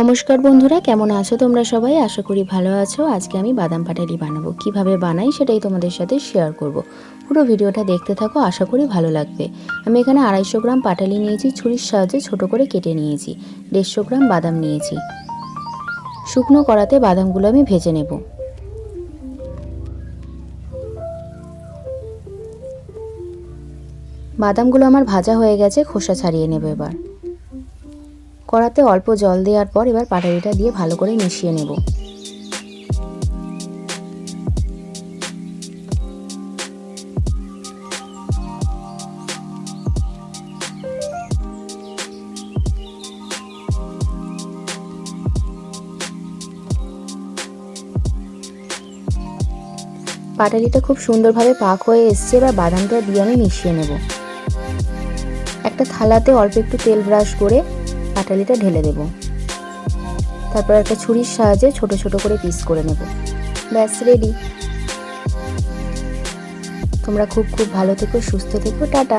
নমস্কার বন্ধুরা, কেমন আছো তোমরা সবাই? আশা করি ভালো আছো। আজকে আমি বাদাম পাটালি বানাবো। কীভাবে বানাই সেটাই তোমাদের সাথে শেয়ার করব। পুরো ভিডিওটা দেখতে থাকো, আশা করি ভালো লাগবে। আমি এখানে আড়াইশো গ্রাম পাটালি নিয়েছি, ছুরির সাহায্যে ছোট করে কেটে নিয়েছি। দেড়শো গ্রাম বাদাম নিয়েছি। শুকনো কড়াতে বাদামগুলো আমি ভেজে নেব। বাদামগুলো আমার ভাজা হয়ে গেছে, খোসা ছাড়িয়ে নেব এবার। কড়াতে অল্প জল দেওয়ার পর এবার পাটালিটা দিয়ে ভালো করে মিশিয়ে নেব। পাটালিটা খুব সুন্দরভাবে পাক হয়ে এসছে, এবার বাদামটা দিয়ে আমি মিশিয়ে নেব। একটা থালাতে অল্প একটু তেল ব্রাশ করে পাটালিটা ঢেলে দেব। তারপর একটা ছুরির সাহায্যে ছোট ছোট করে পিস করে নেব। ব্যাস রেডি তোমরা খুব খুব ভালো থেকো, সুস্থ থেকো, টাটা!